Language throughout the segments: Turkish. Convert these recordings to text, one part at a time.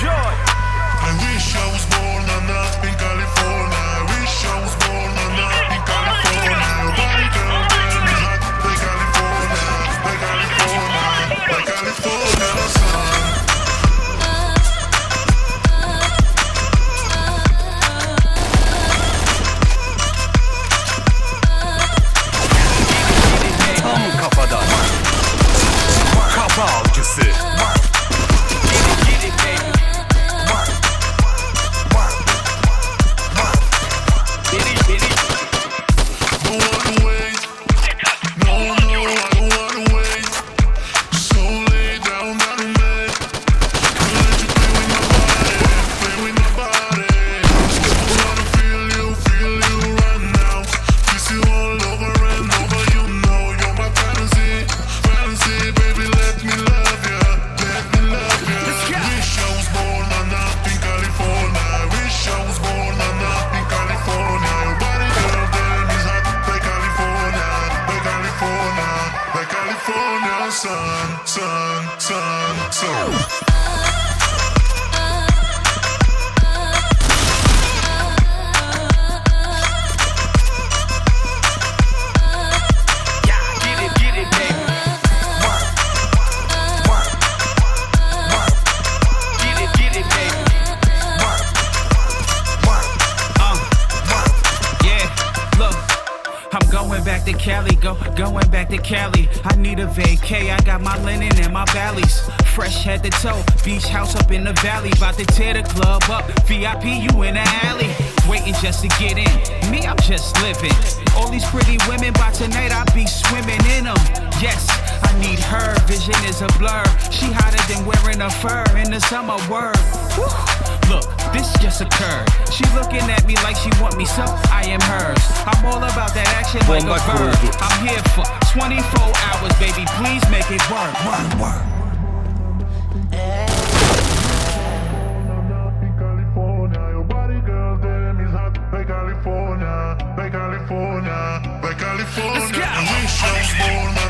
joy. I wish I was California sun, sun, sun, sun. Cali go, going back to Cali. I need a vacay, I got my linen and my valleys. Fresh head to toe, beach house up in the valley. About to tear the club up, VIP you in the alley. Waiting just to get in, me I'm just living. All these pretty women, by tonight I'll be swimming in them. Yes, I need her, vision is a blur. She hotter than wearing a fur in the summer word. Whew. Look, this just occurred. She looking at me like she want me, so I am hers. I'm all about that action like a bird. I'm here for 24 hours, baby. Please make it work. Work, work. up in California. Your body, girl, damn is hot like California, California, California.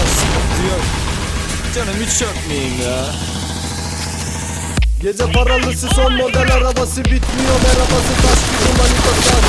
Canım hiç çökmeyeyim ya. Gece paralısı son model arabası bitmiyor merhabası Taş gibi manitası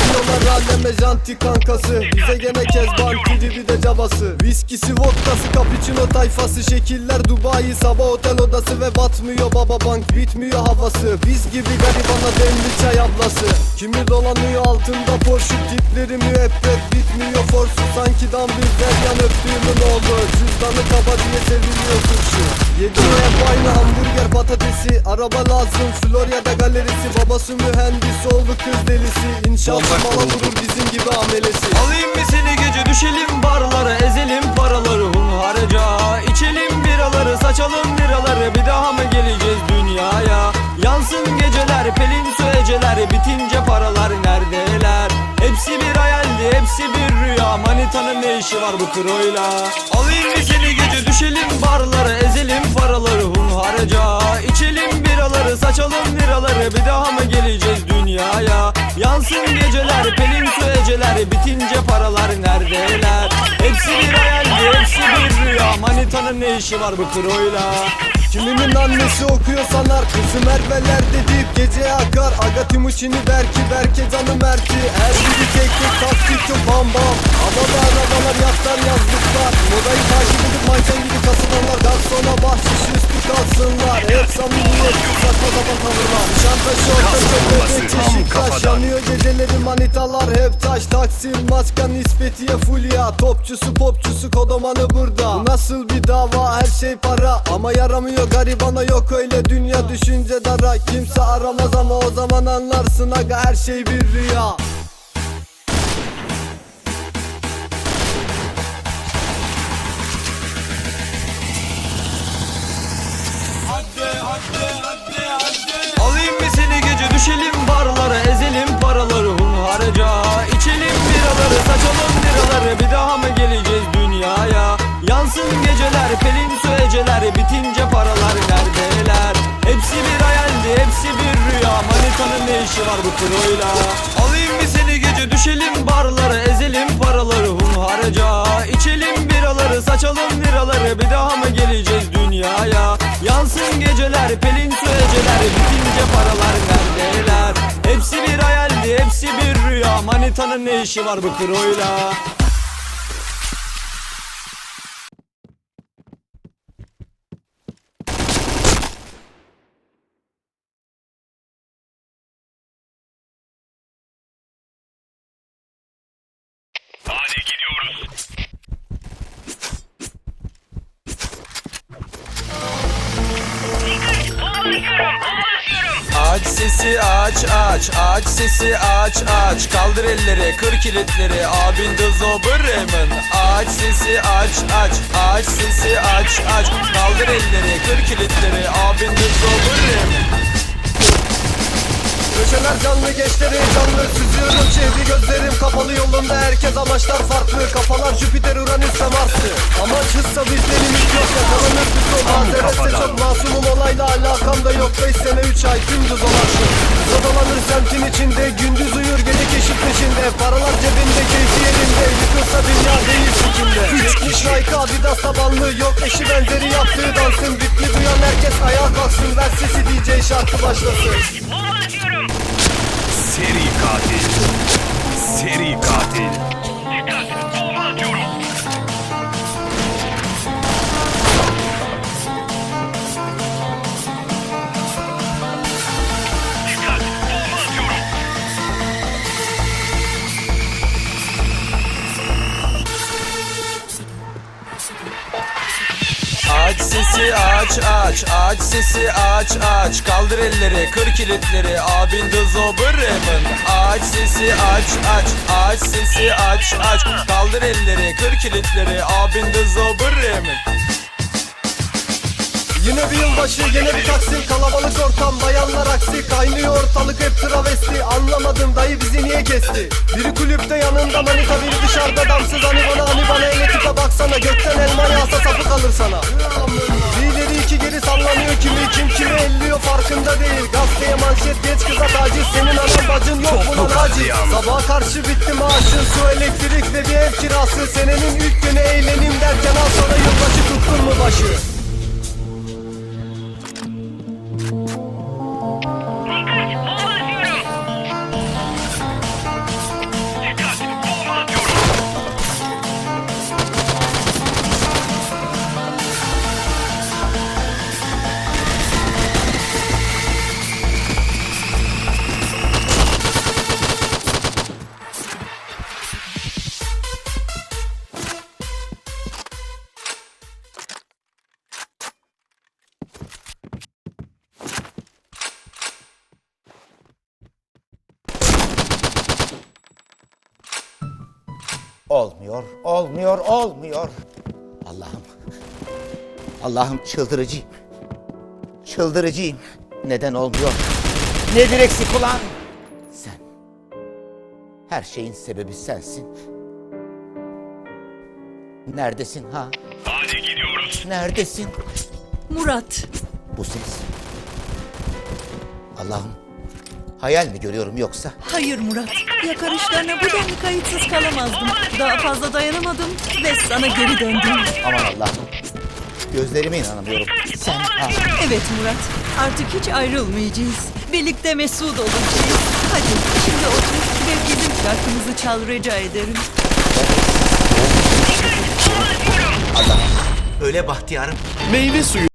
aleme janti kankası. Bize gene kezban kidi bir de cabası Viskisi vodkası cappuccino tayfası. Şekiller Dubai sabah otel odası Ve batmıyor baba bank bitmiyor havası. Biz gibi garibana demli çay ablası. Kimi dolanıyor altında Porsche tipleri müebbet bitmiyor forsu. Sanki dambilden yan öptüğümün oğlu. Cüzdanı kaba diye seviliyor turşu. Yediği hep aynı hamburger patatesi. Araba lazım Florya'da galerisi. Babası mühendis oğlu kız delisi. Bomba mala vurur bizim gibi amelesi. Alayım mı seni gece? Düşelim barlara Ezelim paraları. Hunharca İçelim biraları saçalım biraları. Bir daha mı geleceğiz dünyaya? Yansın geceler pelin su eceler Bitince paralar neredeler? Hepsi bir hayaldi hepsi bir rüya. Manitanın ne işi var bu kroyla Alayım mı seni gece? Düşelim barlara Ezelim paraları. Hunharca İçelim biraları saçalım biraları. Bir daha mı geleceğiz Bitince paralar neredeler? Hepsi bir hayaldi hepsi bir rüya. Manitanın ne işi var bu kroyla Kiminin annesi okuyor sanar Kız Kızı Merve'lerde deyip gece akar. Aga Timuçin'i Berki Berke canı Mert'i Her biri tek tek taktik yok bam bam. Havada arabalar yatlar yazlıklar. Modayı takip edip manken gibi kasılanlar. Garsona bahşiş üstü kalsınlar Hep samimiyet saçma sapan tavırlar. Nişantaşı orta çöpede çeşit taş Yanıyor geceleri manitalar hep taş Taksim maska nispetiye fulya. Topçusu popçusu kodomanı burada. Bu nasıl bir dava? Her şey para. Ama yaramıyor garibana yok öyle. Dünya düşünce dara. Kimse aramaz ama o zaman anlarsın aga her şey bir rüya kroyla Alayım mı seni gece düşelim barlara Ezelim paraları hunharca İçelim biraları saçalım liraları Bir daha mı geleceğiz dünyaya? Yansın geceler pelin su eceler Bitince paralar neredeler? Hepsi bir hayaldi hepsi bir rüya Manitanın ne işi var bu kroyla Aç sesi aç aç aç sesi aç aç Kaldır elleri kır kilitleri. Abin de zoberemin Aç sesi aç aç aç sesi aç aç Kaldır elleri kır kilitleri. Abin de zoberemin Köşeler canlı geçleri canlı Süzüyorum şehri gözlerim kapalı. Yolunda Herkes amaçlar farklı. Kafalar Jüpiter Uranüs ve Mars'ı Amaç hızsa bizlerimiz yok. Yakalanır biz o mazeretse çok masumum. Olayla alakam da yok. 5 sene 3 ay dümdüz dolaşır Zodalanır semtin içinde? Gündüz uyur gece keşif peşinde. Paralar cebinde keyfi yerinde Yıkılsa dünya değil sikimde Çekmiş Nike Adidas tabanlı Yok eşi benzeri yaptığı dansın Ritmi duyan herkes ayağa kalksın Ver sesi DJ şarkı başlasın Seri katil. Seri katil. Aç aç sesi aç aç. Kaldır elleri kır kilitleri. Abin de zoberemin Aç sesi aç aç. Aç sesi aç aç. Kaldır elleri kır kilitleri. Abin de zoberemin Yine bir yılbaşı yine bir taksi Kalabalık ortam bayanlar aksi. Kaynıyor ortalık hep travesti. Anlamadım dayı bizi niye kesti? Biri kulüpte yanında manita biri dışarıda damsız Hani bana hani bana ele tipe baksana. Gökten elma yağsa sapı kalır sana İki geri sallanıyor kimi Kim kimi elliyor farkında değil. Gazeteye manşet geç kıza taciz Senin anan bacın yok bunun taciz Sabaha karşı bitti maaşın Su elektrik ve bir ev kirası. Senenin ilk günü eğlenim derken Al sana yılbaşı tuttun mu başı Olmuyor, olmuyor, olmuyor. Allah'ım. Allah'ım çıldırıcıyım. Çıldırıcıyım. Neden olmuyor? Nedir eksik olan? Sen. Her şeyin sebebi sensin. Neredesin ha? Hadi gidiyoruz. Neredesin? Murat, Bu ses. Allah'ım. Hayal mi görüyorum yoksa? Hayır Murat. Yakarışlarına bu denli kayıtsız kalamazdım. Daha fazla dayanamadım ve sana geri döndüm. Aman Allah'ım. Gözlerime inanamıyorum. Sen ha. Evet Murat. Artık hiç ayrılmayacağız. Birlikte mesut olacağız. Hadi şimdi otur ve bizim şarkımızı çal rica ederim. Şey Öyle bahtiyarım. Meyve suyu.